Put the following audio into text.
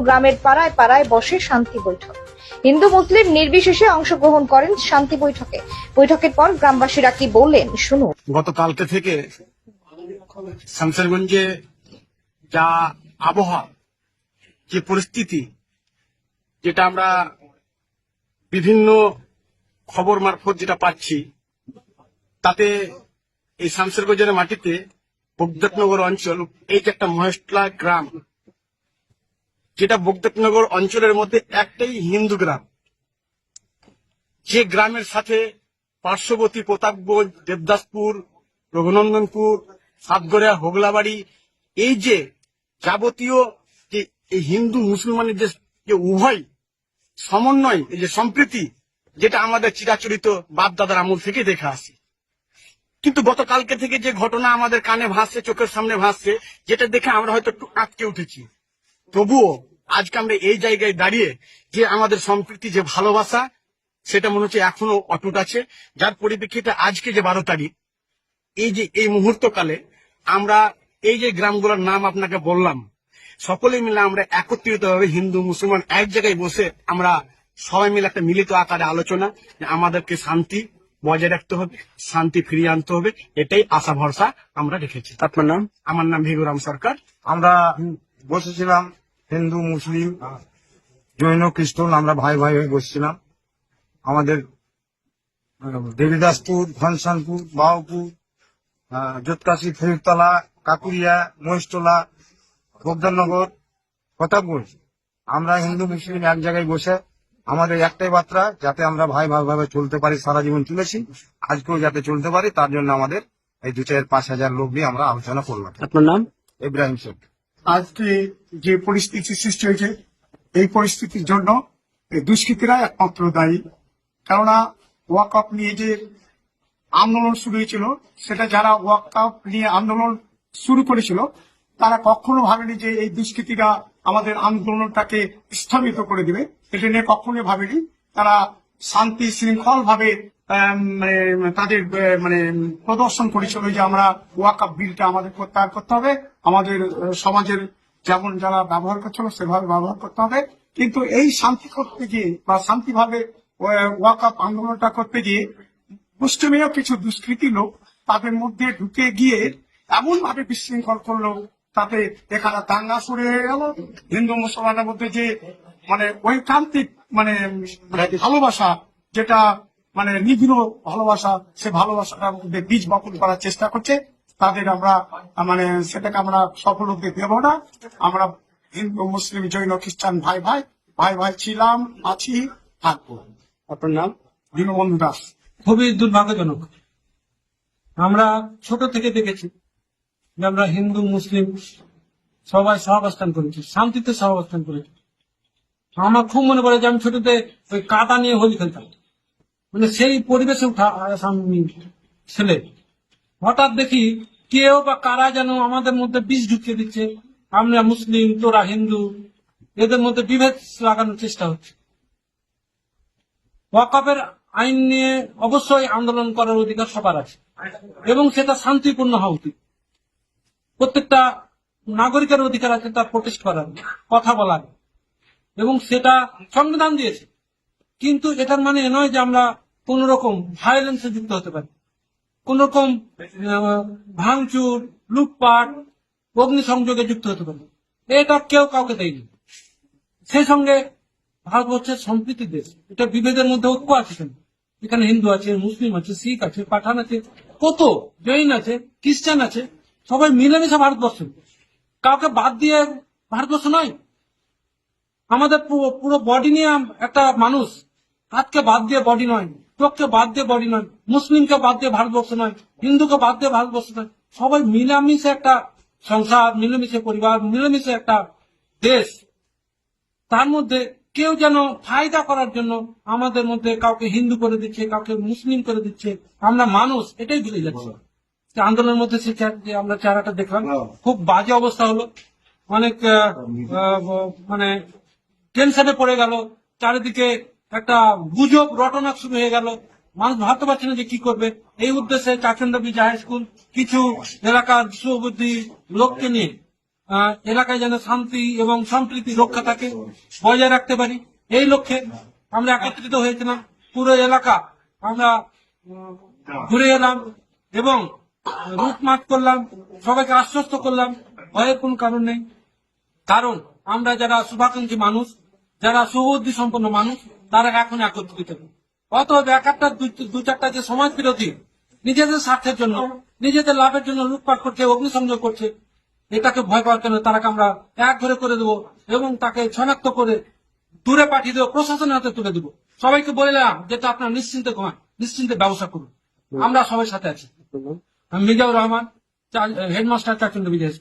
গ্রামের পাড়ায় পাড়ায় বসে শান্তি বৈঠক। হিন্দু, মুসলিম নির্বিশেষে অংশগ্রহণ করেন শান্তি বৈঠকে। বৈঠকের পর গ্রামবাসীরা কি বললেন, শুনুন। গতকালকে থেকে শামসেরগঞ্জে যা আবহাওয়া, যে পরিস্থিতি, যেটা আমরা বিভিন্ন খবর মারফত যেটা পাচ্ছি, তাতে এই শামসেরগঞ্জের মাটিতে বগদত্নগর অঞ্চল, এই যে একটা মহেশলা গ্রাম যেটা বগদত্নগর অঞ্চলের মধ্যে একটাই হিন্দু গ্রাম। যে গ্রামের সাথে পার্শ্ববর্তী প্রতাপগঞ্জ, দেবদাসপুর, রঘুনন্দনপুর, সাতগড়িয়া, হোগলাবাড়ি, এই যে যাবতীয় যে হিন্দু মুসলমানের যে যে উভয় সমন্বয়, এই যে সম্প্রীতি, যেটা আমাদের চিরাচরিত বাপ দাদার আমল থেকে দেখে আসি। কিন্তু গতকালকে থেকে যে ঘটনা আমাদের কানে ভাসছে, চোখের সামনে ভাসছে, যেটা দেখে আমরা হয়তো একটু আটকে উঠেছি। তবুও আজকে আমরা এই জায়গায় দাঁড়িয়ে যে আমাদের সম্প্রীতি যে ভালোবাসা সেটা মনে হচ্ছে এখনও অটুট আছে। যার পরিপ্রেক্ষিতে আজকে যে বারো তারিখ এই যে এই মুহূর্তকালে আমরা এই যে গ্রামগুলোর নাম আপনাকে বললাম সকলে মিলে আমরা একত্রিত ভাবে হিন্দু মুসলমান এক জায়গায় বসে আমরা সবাই মিলে একটা মিলিত আকারে আলোচনা আমাদেরকে শান্তি বজায় রাখতে হবে শান্তি ফিরিয়ে আনতে হবে এটাই আশা ভরসা আমরা রেখেছি। আপনার নাম? আমার নাম ভিগুরাম সরকার। আমরা বসেছিলাম হিন্দু মুসলিম জৈন খ্রিস্টান আমরা ভাই ভাই হয়ে বসেছিলাম। আমাদের দেবীদাসপুর ঘনশ্যামপুর বাউপুর জোতকাশি ফেরতলা কাকুরিয়া মহেশতলা বগদাননগর প্রতাপগঞ্জ। আমরা হিন্দু মুসলিম এক জায়গায় বসে আমাদের একটাই বার্তা যাতে আমরা ভাই ভাই ভাবে চলতে পারি সারা জীবন চলেছি আজকেও যাতে চলতে পারি তার জন্য আমাদের এই দু চার পাঁচ হাজার লোক নিয়ে আমরা আলোচনা করলাম। আপনার নাম? ইব্রাহিম শেখ। আজকে যে পরিস্থিতি সৃষ্টি হয়েছে, এই পরিস্থিতির জন্য দুষ্কৃতীরা একমাত্র দায়ী। কেননা ওয়াকআপ নিয়ে যে আন্দোলন শুরু হয়েছিল, সেটা যারা ওয়াকআপ নিয়ে আন্দোলন শুরু করেছিল, তারা কখনো ভাবেনি যে এই দুষ্কৃতীরা আমাদের আন্দোলনটাকে স্থগিত করে দিবে। এটা নিয়ে কখনোই ভাবেনি। তারা শান্তি শৃঙ্খল ভাবে মানে তাদের মানে প্রদর্শন করেছিল যে আমরা ওয়াকআপ বিলটা আমাদের প্রত্যাহার করতে হবে। আমাদের সমাজের যেমন যারা ব্যবহার করছিল সেভাবে ব্যবহার করতে হবে। কিন্তু এই শান্তি করতে গিয়ে বা শান্তিভাবে ওয়াকআপ আন্দোলনটা করতে গিয়ে মুসলিমীয় কিছু দুষ্কৃতি লোক তাদের মধ্যে ঢুকে গিয়ে এমন ভাবে বিশৃঙ্খল করল, তাতে এখানে দাঙ্গা শুরু হয়ে গেল হিন্দু মুসলমানের মধ্যে যে মানে ঐকান্তিক মানে মানে ভালোবাসা যেটা মানে নিবিড় ভালোবাসা সে ভালোবাসাটার মধ্যে বীজ বপন করার চেষ্টা করছে তাদের আমরা মানে সেটাকে আমরা সফল হতে দেব না। আমরা হিন্দু মুসলিম জৈন খ্রিস্টান ভাই ভাই ভাই ভাই ছিলাম আছি থাকব। আপনার নাম? দীনবন্ধু দাস। খুবই দুর্ভাগ্যজনক। আমরা ছোট থেকে দেখেছি যে আমরা হিন্দু মুসলিম সবাই সহাবস্থান করেছি শান্তিতে সহাবস্থান করেছি। আমার খুব মনে পড়ে যে আমি ছোটতে ওই কাদা নিয়ে হোলি খেলতাম। মানে সেই পরিবেশে উঠা ছেলে। হঠাৎ দেখি কেউ বা কারা যেন আমাদের মধ্যে বিষ ঢুকিয়ে দিচ্ছে। আমরা মুসলিম, তোরা হিন্দু, এদের মধ্যে বিভেদ লাগানোর চেষ্টা হচ্ছে। ওয়াকফের আইন নিয়ে অবশ্যই আন্দোলন করার অধিকার সবার আছে। এবং সেটা শান্তিপূর্ণ হওয়া উচিত। প্রত্যেকটা নাগরিকের অধিকার আছে তার প্রটেস্ট করার, কথা বলার। এবং সেটা সংবিধান দিয়েছে। কিন্তু এটার মানে এ নয় যে আমরা কোন রকম ভায়োলেন্সে যুক্ত হতে পারি। কোন রকম ভাঙচুর, লুটপাট, অগ্নিসংযোগে যুক্ত হতে পারি। এটা কেউ কাউকে দেয়নি। সেই সঙ্গে ভারতবর্ষের সম্প্রীতি দেশ। এটা বিভেদের মধ্যে ঐক্য আছে কেন? এখানে হিন্দু আছে, মুসলিম আছে, শিখ আছে, পাঠান আছে, কত জৈন আছে, খ্রিস্টান আছে, সবাই মিলেমিশে ভারতবর্ষ। কাউকে বাদ দিয়ে ভারতবর্ষ নয়। আমাদের পুরো বডি নিয়ে একটা মানুষ। হাতকে বাদ দিয়ে বডি নয়। চোখকে বাদ দিয়ে বডি নয়। মুসলিমকে বাদ দিয়ে ভারতবর্ষ নয়। হিন্দুকে বাদ দিয়ে ভারতবর্ষ নয়। সবাই মিলামিশে একটা সংসার মিলেমিশে পরিবার মিলেমিশে একটা দেশ। তার মধ্যে কেউ যেন ফায়দা করার জন্য আমাদের মধ্যে কাউকে হিন্দু করে দিচ্ছে কাউকে মুসলিম করে দিচ্ছে। আমরা মানুষ এটাই ভুলে যাচ্ছি। আন্দোলনের মধ্যে সে যে আমরা চেহারাটা দেখলাম খুব বাজে অবস্থা হলো। অনেক মানে টেনশনে পড়ে গেল, চারিদিকে একটা গুজব রটনা শুরু হয়ে গেল। মানুষ ভাবতে পারছে না যে কি করবে। এই উদ্দেশ্যে চাচন্দাবি হাই স্কুল কিছু এলাকার শুভবুদ্ধি লোককে নিয়ে এলাকায় যেন শান্তি এবং সম্প্রীতি রক্ষা থাকে, বজায় রাখতে পারি। এই লক্ষ্যে আমরা একত্রিত হয়েছিলাম। পুরো এলাকা আমরা ঘুরে এলাম এবং রুটমাট করলাম, সবাইকে আশ্বস্ত করলাম। ভয়ের কোন কারণ নেই। কারণ আমরা যারা শুভাকাঙ্ক্ষী মানুষ যারা সুবুদ্ধি সম্পন্ন মানুষ তারা এখন একত্রিত। এক একটা দুই- দু চারটা যে সমাজ বিরোধী নিজেদের স্বার্থের জন্য নিজেদের লাভের জন্য লুটপাট করছে অগ্নিসংযোগ করছে এটাকে ভয় পাওয়ার জন্য তারাকে আমরা এক ধরে করে দেবো এবং তাকে শনাক্ত করে দূরে পাঠিয়ে দেবো প্রশাসনের হাতে তুলে দেবো। সবাইকে বললাম যেটা আপনার নিশ্চিন্তে ঘুমান নিশ্চিন্তে ব্যবসা করুন। আমরা সবাই সাথে আছি। মিজাউর রহমান হেডমাস্টার চারচন্দ্র বিজয়